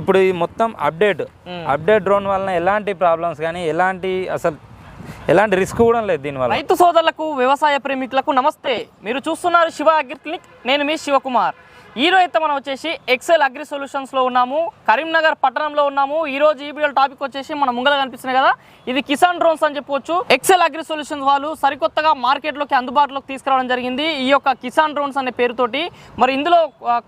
ఇప్పుడు ఈ మొత్తం అప్డేట్ అప్డేట్ డ్రోన్ వలన ఎలాంటి ప్రాబ్లమ్స్ కానీ ఎలాంటి అసలు ఎలాంటి రిస్క్ కూడా లేదు దీనివల్ల రైతు సోదరులకు వ్యవసాయ ప్రేమికులకు నమస్తే. మీరు చూస్తున్నారు శివ అగ్రి క్లినిక్ నేను మీ శివకుమార్. ఈ అయితే మనం వచ్చేసి ఎక్సెల్ అగ్రి సొల్యూషన్స్లో ఉన్నాము. కరీంనగర్ పట్టణంలో ఉన్నాము. ఈ రోజు ఈ వీడియో టాపిక్ వచ్చేసి మన ముంగల కనిపిస్తున్నాయి కదా. ఇది కిసాన్ డ్రోన్స్ అని చెప్పొచ్చు. ఎక్సెల్ అగ్రి సొల్యూషన్స్ వాళ్ళు సరికొత్తగా మార్కెట్లోకి అందుబాటులోకి తీసుకురావడం జరిగింది. ఈ యొక్క కిసాన్ డ్రోన్స్ అనే పేరుతోటి మరి ఇందులో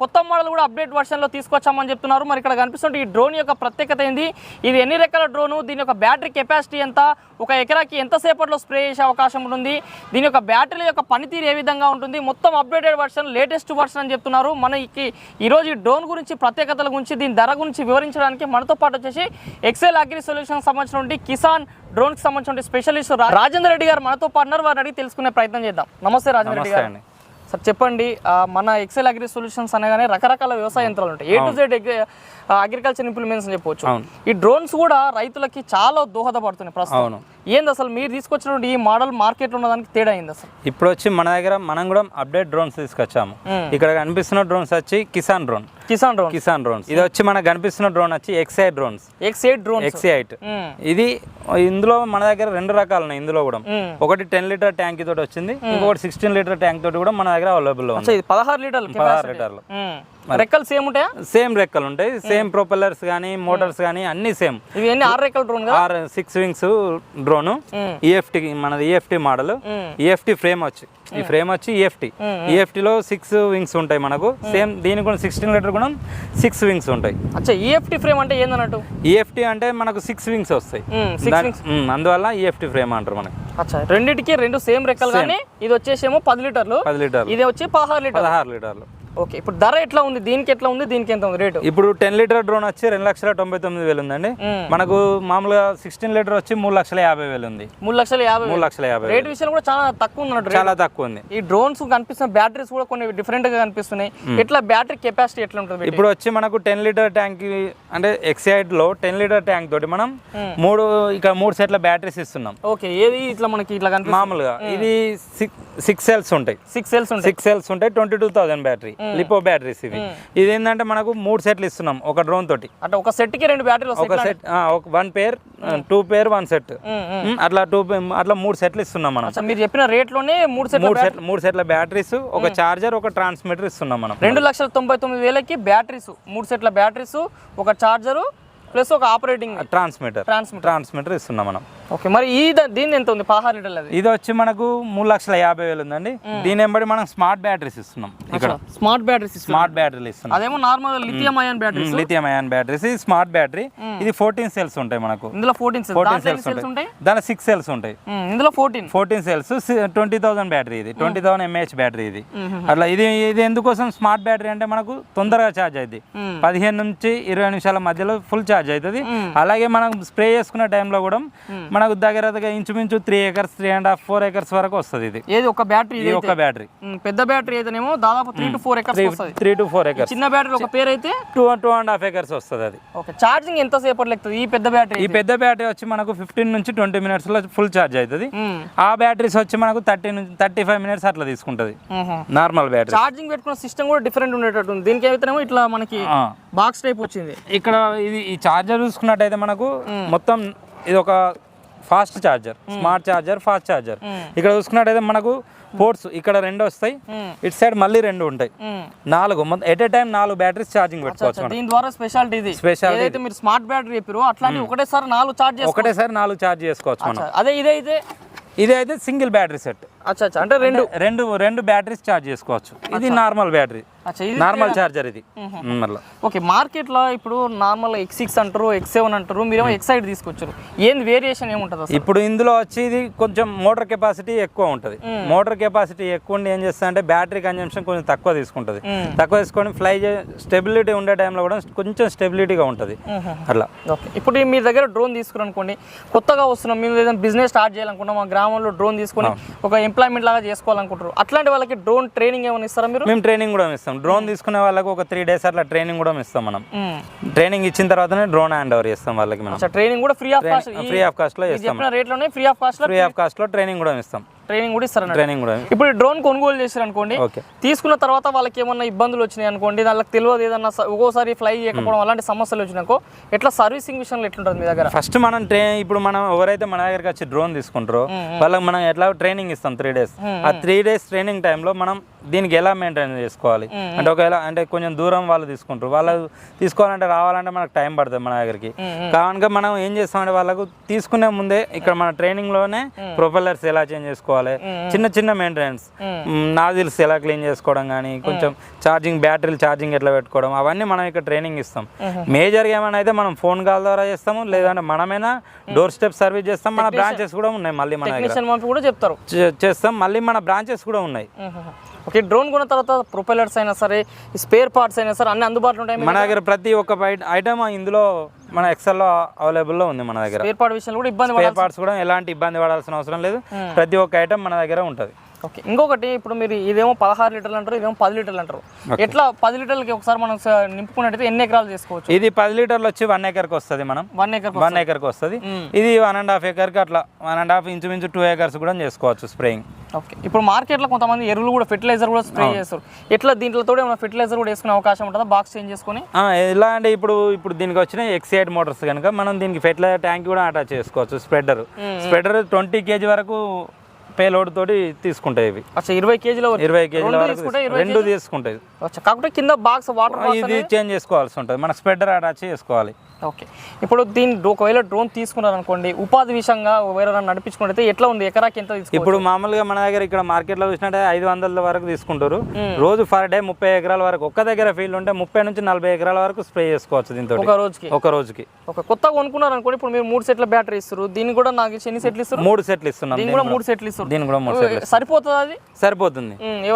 కొత్త మోడల్ కూడా అప్డేట్ వర్షన్లో తీసుకొచ్చామని చెప్తున్నారు. మరి ఇక్కడ కనిపిస్తుంటే ఈ డ్రోన్ యొక్క ప్రత్యేకత ఏంది? ఇది ఎన్ని రకాల డ్రోను? దీని యొక్క బ్యాటరీ కెపాసిటీ ఎంత? ఒక ఎకరాకి ఎంతసేపట్లో స్ప్రే చేసే అవకాశం ఉంటుంది? దీని యొక్క బ్యాటరీ యొక్క పనితీరు ఏ విధంగా ఉంటుంది? మొత్తం అప్డేటెడ్ వర్షన్ లేటెస్ట్ వర్షన్ అని చెప్తున్నారు. మనకి ఈరోజు ఈ డ్రోన్ గురించి ప్రత్యేకతల గురించి దీని ధర గురించి వివరించడానికి మనతో పాటు వచ్చేసి ఎక్సెల్ అగ్రి సొల్యూషన్ సంబంధించిన కిసాన్ డ్రోన్కి సంబంధించిన స్పెషలిస్ట్ రాజేంద్ర రెడ్డి గారు మనతో పాటున్నారు వారిని అడిగి తెలుసుకునే ప్రయత్నం చేద్దాం నమస్తే రాజేంద్ర రెడ్డి గారు. సార్ చెప్పండి మన ఎక్సెల్ అగ్రి సొల్యూషన్స్ అనగానే రకరకాల వ్యవసాయ యంత్రాలు ఉంటాయి A to Z agriculture implements అవును. ఈ డ్రోన్స్ కూడా రైతులకి చాలా దోహదపడుతున్నాయి ప్రస్తుతం. ఏంది అసలు మీరు తీసుకొచ్చినటువంటి ఈ మోడల్ మార్కెట్లో ఉన్నదానికి తేడా అయింది అసలు? ఇప్పుడు వచ్చి మన దగ్గర మనం కూడా అప్డేట్ డ్రోన్స్ తీసుకొచ్చాము. ఇక్కడ కనిపిస్తున్న డ్రోన్స్ వచ్చి Kisan drone. Kisan drone Kisan drones. ఇది వచ్చి మనకు కనిపిస్తున్న డ్రోన్ వచ్చి ఎక్సై drones. X eight drone X eight. ఇది ఇందులో మన దగ్గర రెండు రకాలు ఉన్నాయి ఇందులో కూడా. ఒకటి టెన్ లీటర్ ట్యాంక్ తోటి వచ్చింది ఇంకొకటి సిక్స్టీన్ లీటర్ ట్యాంక్ తోటి కూడా మన దగ్గర అవైలబుల్ ఉంది. పదహారు లీటర్లు పదహారు లీటర్లు. రెక్కలు సేమ్ ఉంటాయా? సేమ్ రెక్కలు ఉంటాయి. సేమ్ ప్రొపెల్లర్స్ కానీ మోటార్స్ కానీ అన్ని సేమ్. ఇవి ఎన్ని? ఆరు రెక్కల drone or six wings drone. EFT మనది ఈఎఫ్టీ మోడల్. ఈఎఫ్టీ ఫ్రేమ్ వచ్చి. ఈ ఫ్రేమ్ వచ్చి E ఈఎఫ్టీ ఈఎఫ్టీలో సిక్స్ వింగ్స్ ఉంటాయి మనకు. సేమ్ దీనికి కూడా సిక్స్టీన్ లీటర్ కూడా సిక్స్ వింగ్స్ ఉంటాయి. అచ్చా ఈఎఫ్టీ ఫ్రేమ్ అంటే ఏందన్నట్టు? ఈఎఫ్టీ అంటే మనకు సిక్స్ వింగ్స్ వస్తాయి. దాని- అందువల్ల ఈఎఫ్టీ ఫ్రేమ్ అంటారు మనకి. అచ్చా రెండింటికి రెండు సేమ్ రెక్కలు కానీ ఇది వచ్చేసేమో పది లీటర్లు. పది లీటర్లు. ఇది వచ్చి పదహారు లీటర్లు. పదహారు లీటర్లు. ఓకే ఇప్పుడు ధర ఎట్లా ఉంది? దీనికి ఎట్లా ఉంది? దీనికి ఎంత ఉంది రేటు? ఇప్పుడు టెన్ లీటర్ డ్రోన్ వచ్చి రెండు లక్షల తొంభై తొమ్మిది వేలు ఉందండి. మనకు మామూలుగా సిక్స్టీన్ లీటర్ వచ్చి మూడు లక్షల యాభై వేలు ఉంది. మూడు లక్షల యాభై మూడు లక్షల యాభై రేట్ విషయంలో కూడా చాలా తక్కువ ఉంది చాలా తక్కువ ఉంది. ఈ డ్రోన్స్ కనిపిస్తున్న బ్యాటరీస్ కూడా కొన్ని డిఫరెంట్గా కనిపిస్తున్నాయి. ఎట్లా బ్యాటరీ కెపాసిటీ ఎట్లా ఉంటుంది ఇప్పుడు వచ్చి మనకు టెన్ లీటర్ ట్యాంక్ అంటే ఎక్సైడ్లో టెన్ లీటర్ ట్యాంక్ తోటి మనం మూడు ఇక్కడ మూడు సెట్ల బ్యాటరీస్ ఇస్తున్నాం. ఓకే ఏది ఇట్లా మనకి ఇట్లా మామూలుగా. ఇది సిక్స్ సెల్స్ ఉంటాయి. సిక్స్ సెల్స్ ఉంటాయి. సిక్స్ సెల్స్ ఉంటాయి. Twenty two thousand battery. LiPo batteries ఇవి ఇది ఏంటంటే మనకు మూడు సెట్లు ఇస్తున్నాం ఒక డ్రోన్ తోటి. అంటే ఒక సెట్కి రెండు బ్యాటరీలు ఒక సెట్ ఒక one pair two pair one set. అట్లా టూ అట్లా మూడు సెట్లు ఇస్తున్నాం మనం. మీరు చెప్పిన రేట్లోనే మూడు సెట్ మూడు సెట్ మూడు సెట్ల బ్యాటరీస్ ఒక చార్జర్ ఒక ట్రాన్స్మిటర్ ఇస్తున్నాం మనం. రెండు లక్షల తొంభై తొమ్మిది వేలకి బ్యాటరీస్ మూడు సెట్ల బ్యాటరీస్ ఒక చార్జరు ప్లస్ ఒక ఆపరేటింగ్ ట్రాన్స్మిటర్. ట్రాన్స్మిటర్. ట్రాన్స్మిటర్ ఇస్తున్నాం మనం. ఓకే మరి ఈ దీని ఎంత ఉంది? పదహారు లీటర్లు ఇది వచ్చి మనకు మూడు లక్షల యాభై వేలు ఉందండి. దీని వెంబడి మనం స్మార్ట్ బ్యాటరీస్ ఇస్తున్నాం ఇక్కడ. స్మార్ట్ బ్యాటరీస్ స్మార్ట్ బ్యాటరీలు ఇస్తున్నాం. అదేమో normal lithium ion batteries lithium ion batteries ఇది స్మార్ట్ బ్యాటరీ. ఇది ఫోర్టీన్ సెల్స్ ఉంటాయి మనకు. ఇందులో ఫోర్టీన్ ఫోర్టీన్ సెల్స్ ఉంటాయి. దాని సిక్స్ సెల్స్ ఉంటాయి. ఇందులో fourteen. Fourteen cells twenty thousand battery ఇది. ట్వంటీ థౌసండ్ ఎంఏహెచ్ బ్యాటరీ ఇది. అట్లా ఇది ఇది ఎందుకోసం స్మార్ట్ బ్యాటరీ అంటే మనకు తొందరగా ఛార్జ్ అవుతుంది పదిహేను నుంచి ఇరవై నిమిషాల మధ్యలో ఫుల్ ఛార్జ్ అవుతుంది. అలాగే మనం స్ప్రే చేసుకునే టైంలో కూడా మనకు దగ్గర దగ్గర ఇంచుమించు three acres three and half four acres వరకు వస్తుంది ఇది. ఏది ఒక బ్యాటరీ ఇది ఒక బ్యాటరీ పెద్ద బ్యాటరీ అయితేనేమో దాదాపు త్రీ టు ఫోర్ ఎకర్స్ వస్తుంది. త్రీ టు ఫోర్ ఎకర్స్ చిన్న బ్యాటరీ ఒక పేరు అయితే two two and half acres వస్తుంది అది. ఓకే ఛార్జింగ్ ఎంత సేపట్లో లెక్కుతుంది? ఈ పెద్ద బ్యాటరీ ఈ పెద్ద బ్యాటరీ వచ్చి మనకు ఫిఫ్టీన్ నుంచి ట్వంటీ మినిట్స్లో ఫుల్ ఛార్జ్ అవుతుంది. ఆ బ్యాటరీస్ వచ్చి మనకు థర్టీ నుంచి థర్టీ ఫైవ్ మినిట్స్ అట్లా తీసుకుంటుంది. నార్మల్ బ్యాటరీ ఛార్జింగ్ పెట్టుకున్న సిస్టమ్ కూడా డిఫరెంట్ ఉండేటట్టు దీనికి అయితేనేమో ఇట్లా మనకి బాక్స్ టైప్ వచ్చింది. ఇక్కడ ఇది ఈ చార్జర్ చూసుకున్నట్టయితే మనకు మొత్తం ఇది ఒక fast charger smart charger fast charger ఇక్కడ చూసుకున్నట్టయితే మనకు పోర్ట్స్ ఇక్కడ రెండు వస్తాయి. ఇటు సైడ్ మళ్ళీ రెండు ఉంటాయి. నాలుగు ఎట్ ఏ టైం నాలుగు బ్యాటరీస్ ఛార్జింగ్ పెట్టుకోవచ్చు. దీని ద్వారా స్పెషాలిటీ ఇది. ఏదైతే మీరు స్మార్ట్ బ్యాటరీ చెప్పారో అట్లానే ఒకటేసారి నాలుగు చార్జ్ చేసుకోవచ్చు ఒకటేసారి నాలుగు ఛార్జ్ చేసుకోవచ్చు మనం. అదే ఇదైతే ఇది అయితే సింగిల్ బ్యాటరీ సెట్. అచ్చా అంటే రెండు రెండు రెండు బ్యాటరీస్ ఛార్జ్ చేసుకోవచ్చు. ఇది నార్మల్ బ్యాటరీ. నార్మల్ చార్జర్ ఇది. మళ్ళీ ఓకే మార్కెట్లో ఇప్పుడు నార్మల్ ఎక్స్ సిక్స్ అంటారు ఎక్స్ సెవెన్ అంటారు మీరేమో ఎక్సైడ్ తీసుకొచ్చారు. ఏంది వేరియేషన్ ఏముంటుంది ఇప్పుడు ఇందులో వచ్చి ఇది కొంచెం మోటార్ కెపాసిటీ ఎక్కువ ఉంటుంది. మోటార్ కెపాసిటీ ఎక్కువ ఉండి ఏం చేస్తా అంటే బ్యాటరీ కన్జంప్షన్ కొంచెం తక్కువ తీసుకుంటుంది. తక్కువ తీసుకొని ఫ్లై స్టెబిలిటీ ఉండే టైంలో కూడా కొంచెం స్టెబిలిటీగా ఉంటుంది. అట్లా. ఓకే. ఇప్పుడు మీ దగ్గర డ్రోన్ తీసుకుని అనుకోండి కొత్తగా వస్తున్నాం మేము ఏదైనా బిజినెస్ స్టార్ట్ చేయాలనుకుంటాం మా గ్రామంలో డ్రోన్ తీసుకొని ఒక ఎంప్లాయ్మెంట్ లాగా చేసుకోవాలనుకుంటారు అట్లాంటి వాళ్ళకి డ్రోన్ ట్రైనింగ్ ఏమైనా ఇస్తారా మీరు? మేము ట్రైనింగ్ కూడా ఇస్తాం. డ్రోన్ తీసుకునే వాళ్ళకి ఒక త్రీ డేస్ అట్లా ట్రైనింగ్ కూడా ఇస్తాం మనం. ట్రైనింగ్ ఇచ్చిన తర్వాతనే డ్రోన్ హ్యాండ్ ఓవర్ చేస్తాం వాళ్ళకి మనం. ట్రైనింగ్ కూడా free of cost free of కాస్ట్లో ఇస్తాం ఫ్రీ ఆఫ్ కాస్ట్లో ఫ్రీ ఆఫ్ కాస్ట్లో ట్రైనింగ్ కూడా ఇస్తాం. ట్రైనింగ్ కూడా ఇస్తారు ట్రైనింగ్ కూడా. ఇప్పుడు డ్రోన్ కొనుగోలు చేశారు అనుకోండి తీసుకున్న తర్వాత వాళ్ళకి ఏమన్నా ఇబ్బందులు వచ్చినాయి అనుకోండి వాళ్ళకి తెలియదు ఏదన్నా ఒక్కోసారి ఫ్లై చేయకపోవడం అలాంటి సమస్యలు వచ్చినాయనుకో ఎట్లా సర్వీసింగ్ విషయంలో ఎట్లుంటుంది మీ దగ్గర? ఫస్ట్ మనం ట్రై ఇప్పుడు మనం ఎవరైతే మన దగ్గరికి వచ్చి డ్రోన్ తీసుకుంటారో వాళ్ళకి మనం ఎట్లా ట్రైనింగ్ ఇస్తాం త్రీ డేస్ ఆ త్రీ డేస్ ట్రైనింగ్ టైంలో మనం దీనికి ఎలా మెయింటైన్ చేసుకోవాలి? అంటే ఒకవేళ అంటే కొంచెం దూరం వాళ్ళు తీసుకుంటారు వాళ్ళు తీసుకోవాలంటే రావాలంటే మనకు టైం పడుతుంది మన దగ్గరికి. కావున మనం ఏం చేస్తామంటే వాళ్ళకు తీసుకునే ముందే ఇక్కడ మన ట్రైనింగ్లోనే ప్రొపెల్లర్స్ ఎలా చేంజ్ చేసుకోవాలి? చిన్న చిన్న మెయింటెనెన్స్ నాజిల్స్ ఎలా క్లీన్ చేసుకోవడం కానీ కొంచెం ఛార్జింగ్ బ్యాటరీలు ఛార్జింగ్ ఎట్లా పెట్టుకోవడం అవన్నీ మనం ఇక్కడ ట్రైనింగ్ ఇస్తాం. మేజర్గా ఏమైనా అయితే మనం ఫోన్ కాల్ ద్వారా చేస్తాము లేదంటే మనమైనా డోర్ స్టెప్ సర్వీస్ చేస్తాం మన బ్రాంచెస్ కూడా ఉన్నాయి మళ్ళీ మన కూడా చెప్తారు. చేస్తాం మళ్ళీ మన బ్రాంచెస్ కూడా ఉన్నాయి. ఓకే డ్రోన్ కొన్న తర్వాత ప్రొపెలర్స్ అయినా సరే స్పేర్ పార్ట్స్ అయినా సరే అన్ని అందుబాటులో ఉంటాయి మన దగ్గర? ప్రతి ఒక్క ఐటమ్ ఇందులో మన ఎక్సెల్లో అవైలబుల్లో ఉంది మన దగ్గర. స్పేర్ పార్ట్ విషయంలో కూడా ఇబ్బంది స్పేర్ పార్ట్స్ కూడా ఎలాంటి ఇబ్బంది పడాల్సిన అవసరం లేదు. ప్రతి ఒక్క ఐటమ్ మన దగ్గర ఉంటుంది. ఓకే ఇంకొకటి ఇప్పుడు మీరు ఇదేమో పదహారు లీటర్లు అంటారు ఇదేమో పది లీటర్లు అంటారు. ఎట్లా పది లీటర్లకి ఒకసారి మనం నింపుకున్నట్టయితే ఎన్ని ఎకరాలు చేసుకోవచ్చు? ఇది పది లీటర్లు వచ్చి వన్ ఎకర్కి వస్తుంది మనం. వన్ ఎకర్ వన్ ఎకర్కి వస్తుంది. ఇది వన్ అండ్ హాఫ్ ఎకర్కి అట్లా వన్ అండ్ హాఫ్ ఇంచుమించు టూ ఎకర్స్ కూడా చేసుకోవచ్చు స్ప్రేయింగ్. ఓకే ఇప్పుడు మార్కెట్లో కొంతమంది ఎరువులు కూడా ఫెర్టిలైజర్ కూడా స్ప్రే చేస్తారు. ఎట్లా దీంట్లో ఏమైనా ఫెర్టిలైజర్ కూడా వేసుకునే అవకాశం ఉంటుందా? బాక్స్ చేంజ్ చేసుకొని? ఎలా అంటే ఇప్పుడు ఇప్పుడు దీనికి వచ్చిన ఎక్సైడ్ మోటార్స్ కనుక మనం దీనికి ఫెర్టిలైజర్ ట్యాంక్ కూడా అటాచ్ చేసుకోవచ్చు స్ప్రెడర్ స్ప్రెడర్ ట్వంటీ కేజీ వరకు పేలోడ్ తోటి తీసుకుంటాయి ఇవి. అచ్చా ఇరవై కేజీల. ఇరవై కేజీల రెండు వరకు తీసుకుంటాయి. కాకపోతే కింద బాక్స్ వాటర్ ఇది చేంజ్ చేసుకోవాల్సి ఉంటుంది. మన స్ప్రెడర్ అటాచ్ చేసుకోవాలి. ఓకే. ఇప్పుడు దీని ఒకవేళ డ్రోన్ తీసుకున్నారు అనుకోండి ఉపాధి విషయంగా వేరే నడిపించుకుంటే ఎట్లా ఉంది? ఎకరాకి ఎంత ఇప్పుడు మామూలుగా మన దగ్గర ఇక్కడ మార్కెట్లో చూసినట్టే ఐదు వందల వరకు తీసుకుంటారు. రోజు ఫర్ డే ముప్పై ఎకరాల వరకు. ఒక్క దగ్గర ఫీల్డ్ ఉంటే ముప్పై నుంచి నలభై ఎకరాల వరకు స్ప్రే చేసుకోవచ్చు దీంతో ఒక రోజుకి? ఒక రోజుకి. ఒక కొత్తగా కొనుక్కున్నారు అనుకోండి ఇప్పుడు మీరు మూడు సెట్ల బ్యాటరీ ఇస్తారు దీన్ని కూడా నాకు ఎన్ని సెట్లు ఇస్తారు మూడు సెట్లు ఇస్తున్నాం. దీన్ని కూడా మూడు సెట్లు ఇస్తారు దీన్ని కూడా మూడు సరిపోతుంది అది? సరిపోతుంది.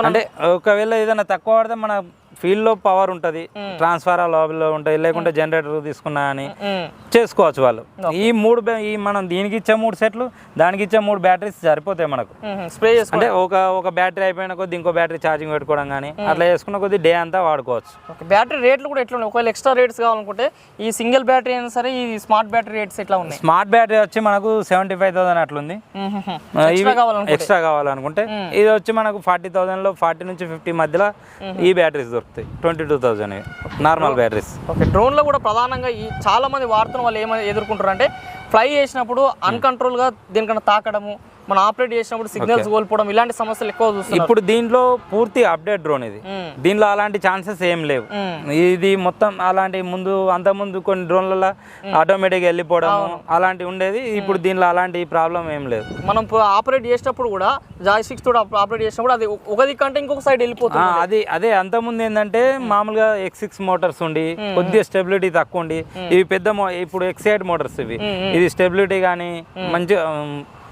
అంటే ఒకవేళ ఏదైనా తక్కువ పడితే మన ఫీల్డ్లో పవర్ ఉంటుంది ట్రాన్స్ఫార్ లాబీలో ఉంటుంది లేకుంటే జనరేటర్ తీసుకున్నా అని చేసుకోవచ్చు వాళ్ళు. ఈ మూడు ఈ మనం దీనికి ఇచ్చే మూడు సెట్లు దానికి ఇచ్చే మూడు బ్యాటరీస్ సరిపోతాయి మనకు. స్ప్రే అంటే ఒక ఒక బ్యాటరీ అయిపోయిన కొద్ది ఇంకో బ్యాటరీ ఛార్జింగ్ పెట్టుకోవడం కానీ అట్లా చేసుకున్న కొద్ది డే అంతా వాడుకోవచ్చు. బ్యాటరీ రేట్లు కూడా ఎట్లా ఉన్నాయి ఒకవేళ ఎక్స్ట్రా రేట్స్ కావాలనుకుంటే ఈ సింగిల్ బ్యాటరీ అయినా సరే ఈ స్మార్ట్ బ్యాటరీ రేట్స్ ఎట్లా ఉన్నాయి? స్మార్ట్ బ్యాటరీ వచ్చి మనకు సెవెంటీ ఫైవ్ థౌసండ్ అట్లుంది ఎక్స్ట్రా కావాలనుకుంటే. ఎక్స్ట్రా కావాలనుకుంటే ఇది వచ్చి మనకు ఫార్టీ థౌసండ్లో ఫార్టీ నుంచి ఫిఫ్టీ మధ్యలో ఈ బ్యాటరీస్ దొరుకుతాయి. Twenty two thousand normal batteries okay డ్రోన్లో కూడా ప్రధానంగా ఈ చాలా మంది వాడుతున్న వాళ్ళు ఏమైనా ఎదుర్కొంటారు అంటే ఫ్లై చేసినప్పుడు అన్కంట్రోల్గా దీనికన్నా తాకడము మనం ఆపరేట్ చేసినప్పుడు సిగ్నల్స్ కోల్పోవడం ఇలాంటి సమస్యలు ఎక్కువ చూస్తున్నారు. ఇప్పుడు దీంట్లో పూర్తి అప్డేట్ డ్రోన్ ఇది. దీనిలో అలాంటి ఛాన్సెస్ ఏం లేవు. ఇది మొత్తం అలాంటి ముందు అంత ముందు కొన్ని డ్రోన్లలో ఆటోమేటిక్ వెళ్ళిపోవడం అలాంటి ఉండేది. ఇప్పుడు దీనిలో అలాంటి ప్రాబ్లం ఏం లేదు. మనం ఆపరేట్ చేసేటప్పుడు కూడా జాయ్ సిక్స్ ఆపరేట్ చేసినప్పుడు అది ఒక దిక్కు అంటే ఇంకొక సైడ్ వెళ్ళిపోతుంది అది అదే అంతకుముందు ఏంటంటే మామూలుగా ఎక్స్ సిక్స్ మోటార్స్ ఉండి కొద్దిగా స్టెబిలిటీ తక్కువ ఉండి ఇవి పెద్ద ఇప్పుడు ఎక్సైడ్ మోటార్స్ ఇవి. ఇది స్టెబిలిటీ కానీ మంచి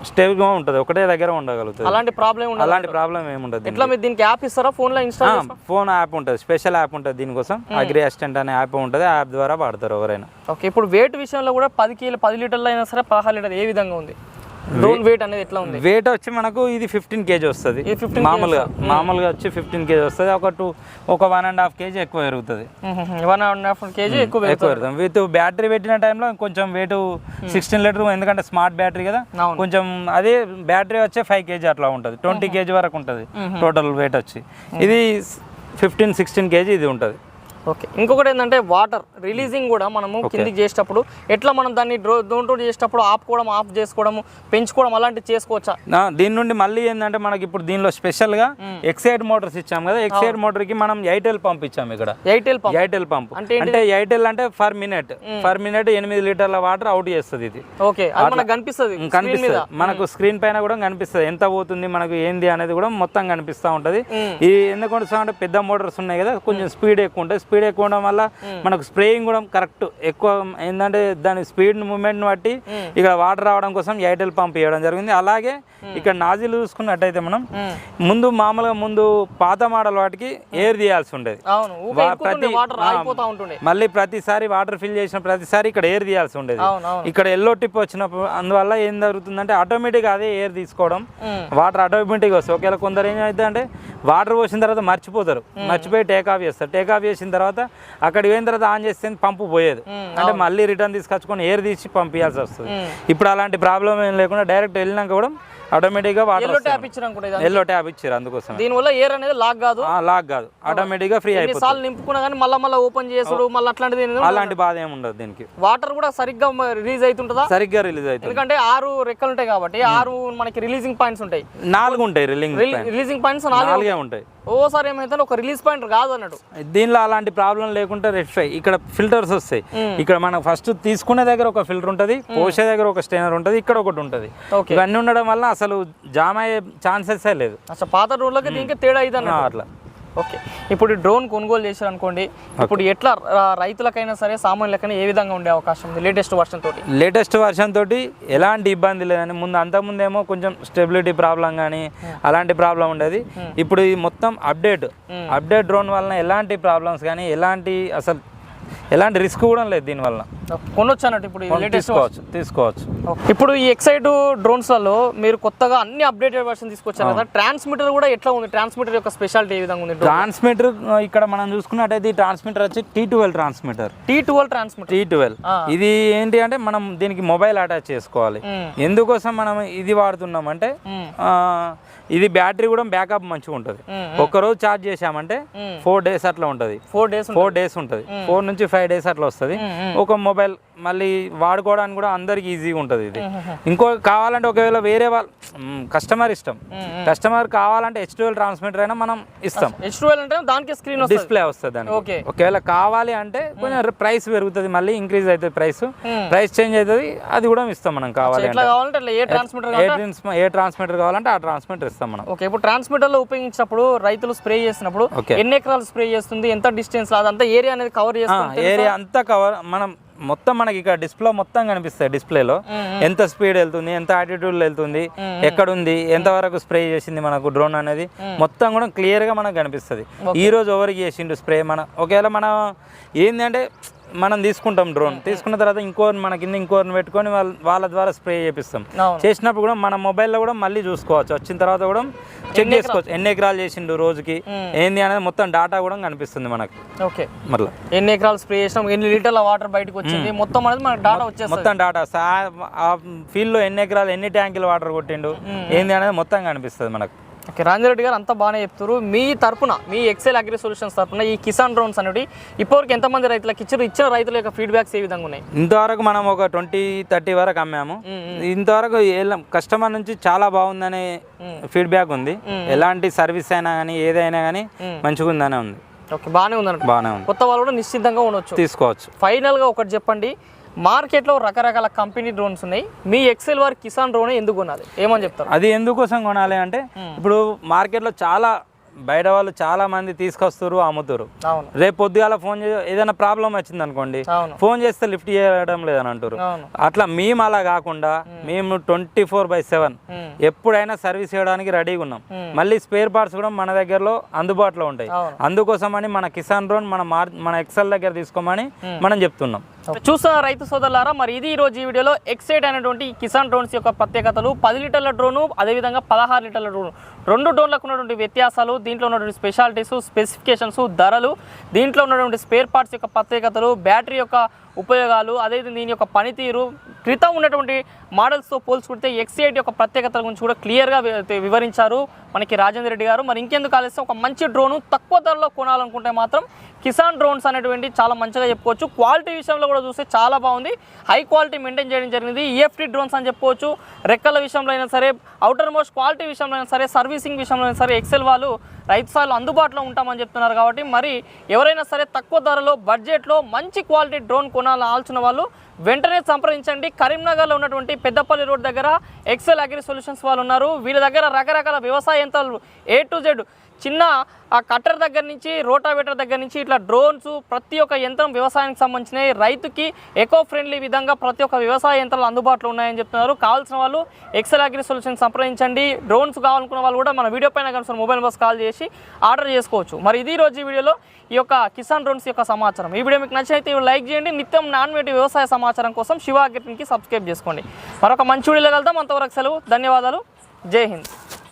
స్టేబుల్గా ఉంటుంది. ఒకటే దగ్గర ఉండగలుగుతుంది. అలాంటి ప్రాబ్లం ఉండదు. అలాంటి ప్రాబ్లం ఏముండదు ఎట్లా మీరు దీనికి యాప్ ఇస్తారా? ఫోన్లో ఇన్స్టాల్ ఫోన్ యాప్ ఉంటుంది. స్పెషల్ యాప్ ఉంటుంది దీనికోసం. అగ్రి అసిస్టెంట్ అనే యాప్ ఉంటుంది. ఆ యాప్ ద్వారా వాడతారు ఎవరైనా. ఓకే ఇప్పుడు వెయిట్ విషయంలో కూడా పది కిలో పది లీటర్లు అయినా సరే పదహారు లీటర్ ఏ విధంగా ఉంది? డ్రోన్ వెయిట్ అనేది ఎట్లా ఉంది? వెయిట్ వచ్చి మనకు ఇది ఫిఫ్టీన్ కేజీ వస్తుంది. ఇది 15 మామూలుగా మామూలుగా వచ్చి ఫిఫ్టీన్ కేజీ వస్తుంది. ఒక టూ ఒక వన్ అండ్ హాఫ్ కేజీ ఎక్కువ పెరుగుతుంది. వన్ అండ్ హాఫ్ కేజీ ఎక్కువ ఎక్కువ పెరుగుతుంది. విత్ బ్యాటరీ పెట్టిన టైంలో కొంచెం వెయిట్ సిక్స్టీన్ లీటర్ ఎందుకంటే స్మార్ట్ బ్యాటరీ కదా. కొంచెం అదే బ్యాటరీ వచ్చే ఫైవ్ కేజీ అట్లా ఉంటుంది. ట్వంటీ కేజీ వరకు ఉంటుంది టోటల్ వెయిట్ వచ్చి. ఇది ఫిఫ్టీన్ సిక్స్టీన్ కేజీ ఇది ఉంటుంది. ఓకే. ఇంకొకటి ఏంటంటే వాటర్ రిలీజింగ్ కూడా మనము కిందికి చేసేటప్పుడు ఎట్లా మనం దాన్ని డ్రో దోంటో చేసేటప్పుడు ఆపుకోవడం ఆఫ్ చేసుకోవడము పెంచుకోవడం అలాంటివి చేసుకోవచ్చా? దీని నుండి మళ్ళీ ఏంటంటే మనకి ఇప్పుడు దీనిలో స్పెషల్గా ఎక్సైడ్ మోటార్స్ ఇచ్చాం కదా ఎక్సైడ్ మోటార్కి మనం ఎయిటెల్ పంప్ ఇచ్చాం ఇక్కడ. ఎయిర్టెల్ పంప్ ఎయిర్టెల్ పంప్ అంటే అంటే ఎయిర్టెల్ అంటే ఫర్ మినిట్ ఫర్ మినిట్ ఎనిమిది లీటర్ల వాటర్ అవుట్ చేస్తుంది ఇది. ఓకే. కనిపిస్తుంది కనిపిస్తుంది. మనకు స్క్రీన్ పైన కూడా కనిపిస్తుంది. ఎంత పోతుంది మనకు ఏంది అనేది కూడా మొత్తం కనిపిస్తూ ఉంటది. ఈ ఎందుకంటే అంటే పెద్ద మోటార్స్ ఉన్నాయి కదా కొంచెం స్పీడ్ ఎక్కువ ఉంటుంది. స్పీడ్ ఎక్కువ ఉండడం వల్ల మనకు స్ప్రేయింగ్ కూడా కరెక్ట్ ఎక్కువ ఏంటంటే దాని స్పీడ్ మూమెంట్ బట్టి ఇక్కడ వాటర్ రావడం కోసం ఎయిర్టెల్ పంప్ ఇవ్వడం జరిగింది. అలాగే ఇక్కడ నాజిల్ చూసుకున్నట్టయితే మనం ముందు మామూలుగా ముందు పాత మోడల్ వాటికి ఎయిర్ తీయాల్సి ఉండేది. ప్రతి- మళ్ళీ ప్రతిసారి వాటర్ ఫిల్ చేసిన ప్రతిసారి ఇక్కడ ఎయిర్ తీయాల్సి ఉండేది. ఇక్కడ ఎల్లో టిప్ వచ్చినప్పుడు అందువల్ల ఏం జరుగుతుందంటే ఆటోమేటిక్ అదే ఎయిర్ తీసుకోవడం. వాటర్ ఆటోమేటిక్ వస్తుంది. ఒకవేళ కొందరు ఏం అంటే వాటర్ పోసిన తర్వాత మర్చిపోతారు. మర్చిపోయి టేక్ ఆఫ్ చేస్తారు. టేక్ ఆఫ్ చేసిన తర్వాత అక్కడికి పోయిన తర్వాత ఆన్ చేస్తే పంపు పోయేది. అంటే మళ్ళీ రిటర్న్ తీసుకొచ్చుకొని ఎయిర్ తీసి పంపించాల్సి వస్తుంది. ఇప్పుడు అలాంటి ప్రాబ్లం ఏం లేకుండా డైరెక్ట్ వెళ్ళినాక కూడా ఆటోమేటిక్గా ఎల్లో వాటర్ ట్యాప్ ఇచ్చిన అనుకుంటా. ఎల్లో ట్యాబ్ ఇచ్చారు అందుకోసం దీనివల్ల ఎయిర్ అనేది లాక్ కాదు. లాక్ కాదు. ఆటోమేటిక్గా ఫ్రీ అయిపోతుంది. ఎన్నిసార్లు నింపుకున్నా కానీ మళ్ళీ మళ్ళీ ఓపెన్ చేసుడు మళ్ళీ అట్లాంటిది. అలాంటి బాధ ఏమి ఉండదు దీనికి. వాటర్ కూడా సరిగ్గా రిలీజ్ అవుతుంటుందా సరిగ్గా రిలీజ్ అవుతుంది ఎందుకంటే ఆరు రెక్కలు ఉంటాయి కాబట్టి ఆరు మనకి రిలీజింగ్ పాయింట్స్ ఉంటాయి. నాలుగు ఉంటాయి రిలింగ్ రిలీజింగ్ పాయింట్స్ నాలుగే ఉంటాయి. ఓసారి ఏమైతే ఒక రిలీజ్ పాయింట్ కాదు అన్నట్టు దీనిలో అలాంటి ప్రాబ్లం లేకుంటే రెక్టిఫై ఇక్కడ ఫిల్టర్స్ వస్తాయి. ఇక్కడ మనం ఫస్ట్ తీసుకునే దగ్గర ఒక ఫిల్టర్ ఉంటుంది పోసే దగ్గర ఒక స్టైనర్ ఉంటుంది ఇక్కడ ఒకటి ఉంటుంది. ఇవన్నీ ఉండడం వల్ల అసలు జామ్ అయ్యే ఛాన్సెస్ లేదు. అసలు పాత డ్రోన్లకి దీనికి తేడా ఇది అన్నట్టు అట్లా. ఓకే. ఇప్పుడు డ్రోన్ కొనుగోలు చేశారు అనుకోండి ఇప్పుడు ఎట్లా రైతులకైనా సరే సామాన్యులకైనా ఏ విధంగా ఉండే అవకాశం ఉంది లేటెస్ట్ వర్షన్ తోటి? లేటెస్ట్ వర్షన్ తోటి ఎలాంటి ఇబ్బంది లేదని ముందు అంతకుముందేమో కొంచెం స్టెబిలిటీ ప్రాబ్లం కానీ అలాంటి ప్రాబ్లం ఉండేది. ఇప్పుడు ఈ మొత్తం అప్డేట్ అప్డేట్ డ్రోన్ వలన ఎలాంటి ప్రాబ్లమ్స్ కానీ ఎలాంటి అసలు ఎలాంటి రిస్క్ కూడా లేదు దీనివల్ల కొనొచ్చు అన్నట్టు ఇప్పుడు లేటెస్ట్ తీసుకోవచ్చు తీసుకోవచ్చు. ఇప్పుడు ఈ ఎక్సైడ్ డ్రోన్స్లలో మీరు కొత్తగా అన్ని అప్డేటెడ్ వర్షన్ తీసుకొచ్చారు కదా ట్రాన్స్మిటర్ కూడా ఎట్లా ఉంది? ట్రాన్స్మిటర్ యొక్క స్పెషాలిటీ ఏ విధంగా ఉంది ట్రాన్స్మిటర్ ఇక్కడ మనం చూసుకున్నట్టయితే ఈ ట్రాన్స్మిటర్ వచ్చి T twelve transmitter T twelve transmitter T twelve ఇది ఏంటి అంటే మనం దీనికి మొబైల్ అటాచ్ చేసుకోవాలి. ఎందుకోసం మనం ఇది వాడుతున్నాం అంటే ఇది బ్యాటరీ కూడా బ్యాకప్ మంచిగా ఉంటుంది. ఒక్కరోజు ఛార్జ్ చేసామంటే ఫోర్ డేస్ అట్లా ఉంటుంది. ఫోర్ డేస్ ఫోర్ డేస్ ఉంటుంది. ఫోర్ నుంచి ఫైవ్ డేస్ అట్లా వస్తుంది. ఒక మొబైల్ మళ్ళీ వాడుకోవడానికి కూడా అందరికి ఈజీగా ఉంటుంది ఇది. ఇంకో కావాలంటే ఒకవేళ వేరే వాళ్ళు కస్టమర్ ఇష్టం. కస్టమర్ కావాలంటే హెచ్ ట్వెల్వ్ ట్రాన్స్మిటర్ అయినా మనం ఇస్తాం. హెచ్ ట్వెల్వ్ అంటే దానికి స్క్రీన్ డిస్ప్లే వస్తుంది ఓకే. ఒకవేళ కావాలి అంటే కొంచెం ప్రైస్ పెరుగుతుంది మళ్ళీ ఇంక్రీజ్ అవుతుంది ప్రైస్ ప్రైస్ చేంజ్ అవుతుంది అది కూడా ఇస్తాం మనం కావాలి ఏ ట్రాన్స్మిటర్ ఏ ట్రాన్స్- ఏ ట్రాన్స్మిటర్ కావాలంటే ఆ ట్రాన్స్మిటర్ ఇస్తాం మనం. ఓకే ఇప్పుడు ట్రాన్స్మిటర్లో ఉపయోగించినప్పుడు రైతులు స్ప్రే చేసినప్పుడు. ఎన్ని ఎకరాలు స్ప్రే చేస్తుంది ఎంత డిస్టెన్స్ అదంతా ఏరియా అనేది కవర్ చేస్తుంది? ఏరియా అంతా కవర్ మనం మొత్తం మనకి ఇక్కడ డిస్ప్లే మొత్తం కనిపిస్తాయి డిస్ప్లేలో ఎంత స్పీడ్ వెళ్తుంది ఎంత ఆటిట్యూడ్ వెళ్తుంది ఎక్కడ ఉంది ఎంత వరకు స్ప్రే చేసింది మనకు డ్రోన్ అనేది మొత్తం కూడా క్లియర్గా మనకు కనిపిస్తుంది. ఈ రోజు ఎవరికి చేసిండు స్ప్రే మన? ఒకవేళ మనం ఏంటంటే మనం తీసుకుంటాం డ్రోన్. తీసుకున్న తర్వాత ఇంకోరిని మన కింద ఇంకోరిని పెట్టుకొని వాళ్ళ వాళ్ళ ద్వారా స్ప్రే చేపిస్తాం. చేసినప్పుడు కూడా మన మొబైల్లో కూడా మళ్ళీ చూసుకోవచ్చు. వచ్చిన తర్వాత కూడా చెక్ చేసుకోవచ్చు. ఎన్ని ఎకరాలు చేసిండు రోజుకి? ఏంది అనేది మొత్తం డాటా కూడా కనిపిస్తుంది మనకు. ఓకే. మరలా. ఎన్ని ఎకరాలు స్ప్రే చేసినాం? ఎన్ని లీటర్ల వాటర్ బయటకు వచ్చింది? మొత్తం అనేది మనకు డాటా వచ్చేస్తుంది. మొత్తం డాటా. ఆ ఫీల్డ్లో ఎన్ని ఎకరాలు ఎన్ని ట్యాంకులు వాటర్ కొట్టిండు? ఏంది అనేది మొత్తం కనిపిస్తుంది మనకు. ఓకే రాంజిరెడ్డి గారు అంతా బాగానే చెప్తారు మీ తరపున మీ ఎక్సెల్ అగ్రి సొల్యూషన్స్ తరపున ఈ కిసాన్ డ్రోన్స్ అనేవి ఇప్పటివరకు ఎంతమంది రైతులకు ఇచ్చారు? ఇచ్చిన రైతుల యొక్క ఫీడ్బ్యాక్స్ ఏ విధంగా ఉన్నాయి? ఇంతవరకు మనం ఒక ట్వంటీ థర్టీ వరకు అమ్మాము. ఇంతవరకు కస్టమర్ నుంచి చాలా బాగుందనే ఫీడ్బ్యాక్ ఉంది. ఎలాంటి సర్వీస్ అయినా కానీ ఏదైనా కానీ మంచిగా ఉందనే ఉంది. ఓకే బాగానే ఉందన్నట్టు. బాగానే ఉంది. కొత్త వాళ్ళు కూడా నిశ్చితంగా ఉండొచ్చు. తీసుకోవచ్చు. ఫైనల్గా ఒకటి చెప్పండి. మార్కెట్లో రకరకాల కంపెనీ డ్రోన్స్ ఉన్నాయి. మీ ఎక్సెల్ వారి కిసాన్ డ్రోన్ ఎందుకు కొనాలి? ఏమని చెప్తారు? అది ఎందుకోసం కొనాలి అంటే ఇప్పుడు మార్కెట్లో చాలా బయట వాళ్ళు చాలా మంది తీసుకొస్తారు అమ్ముతారు. రేపు పొద్దుగాల ఫోన్ చే ఏదైనా ప్రాబ్లం వచ్చింది అనుకోండి ఫోన్ చేస్తే లిఫ్ట్ చేయడం లేదని అంటారు. అట్లా మేము అలా కాకుండా మేము ట్వంటీ ఫోర్ బై సెవెన్. ఎప్పుడైనా సర్వీస్ చేయడానికి రెడీగా ఉన్నాం. మళ్ళీ స్పేర్ పార్ట్స్ కూడా మన దగ్గరలో అందుబాటులో ఉంటాయి. అందుకోసమని మన కిసాన్ డ్రోన్ మన మార్ మన ఎక్సెల్ దగ్గర తీసుకోమని మనం చెప్తున్నాం. చూస్తున్న రైతు సోదరులారా మరి ఇది ఈరోజు ఈ వీడియోలో ఎక్సైట్ అనేటువంటి కిసాన్ డ్రోన్స్ యొక్క ప్రత్యేకతలు. పది లీటర్ల డ్రోను అదేవిధంగా పదహారు లీటర్ల డ్రోన్. రెండు డ్రోన్లకు ఉన్నటువంటి వ్యత్యాసాలు దీంట్లో ఉన్నటువంటి స్పెషాలిటీస్ స్పెసిఫికేషన్స్ ధరలు దీంట్లో ఉన్నటువంటి స్పేర్ పార్ట్స్ యొక్క ప్రత్యేకతలు బ్యాటరీ యొక్క ఉపయోగాలు అదేవిధంగా దీని యొక్క పనితీరు. క్రితం ఉన్నటువంటి మోడల్స్తో పోల్చుకుంటే ఎక్సైట్ యొక్క ప్రత్యేకతల గురించి కూడా క్లియర్గా వివరించారు మనకి రాజేంద్ర రెడ్డి గారు. మరి ఇంకెందుకు ఆలస్యం? ఒక మంచి డ్రోను తక్కువ ధరలో కొనాలనుకుంటే మాత్రం కిసాన్ డ్రోన్స్ అనేటువంటి చాలా మంచిగా చెప్పుకోవచ్చు. క్వాలిటీ విషయంలో కూడా చూస్తే చాలా బాగుంది. హై క్వాలిటీ మెయింటైన్ చేయడం జరిగింది. ఈఎఫ్టీ డ్రోన్స్ అని చెప్పుకోవచ్చు. రెక్కల విషయంలో అయినా సరే అవుటర్ మోస్ట్ క్వాలిటీ విషయంలో అయినా సరే సర్వీసింగ్ విషయంలో అయినా సరే ఎక్సెల్ వాళ్ళు రైతు సార్లు అందుబాటులో ఉంటామని చెప్తున్నారు కాబట్టి మరి ఎవరైనా సరే తక్కువ ధరలో బడ్జెట్లో మంచి క్వాలిటీ డ్రోన్ కొనాలని ఆల్చిన వాళ్ళు వెంటనే సంప్రదించండి. కరీంనగర్లో ఉన్నటువంటి పెద్దపల్లి రోడ్ దగ్గర ఎక్సెల్ అగ్రి సొల్యూషన్స్ వాళ్ళు ఉన్నారు. వీళ్ళ దగ్గర రకరకాల వ్యవసాయ యంత్రాలు ఏ టు జెడ్ చిన్న ఆ కట్టర్ దగ్గర నుంచి రోటావేటర్ దగ్గర నుంచి ఇట్లా డ్రోన్స్ ప్రతి ఒక్క యంత్రం వ్యవసాయానికి సంబంధించినవి. రైతుకి ఎకో ఫ్రెండ్లీ విధంగా ప్రతి ఒక్క వ్యవసాయ యంత్రాలు అందుబాటులో ఉన్నాయని చెప్తున్నారు. కావాల్సిన వాళ్ళు ఎక్సెల్ అగ్రి సొల్యూషన్ సంప్రదించండి. డ్రోన్స్ కావాలనుకున్న వాళ్ళు కూడా మన వీడియో పైన కనుక మొబైల్ నెంబర్స్ కాల్ చేసి ఆర్డర్ చేసుకోవచ్చు. మరి ఇది రోజు వీడియోలో ఈ యొక్క కిసాన్ డ్రోన్స్ యొక్క సమాచారం. ఈ వీడియో మీకు నచ్చినైతే లైక్ చేయండి. నిత్యం నాన్ వేటి వ్యవసాయ సమాచారం కోసం శివ అగ్రికి సబ్స్క్రైబ్ చేసుకోండి. మరొక మంచి వీడియోలో కలుద్దాం. అంతవరకు సెలవు. ధన్యవాదాలు. జై హింద్.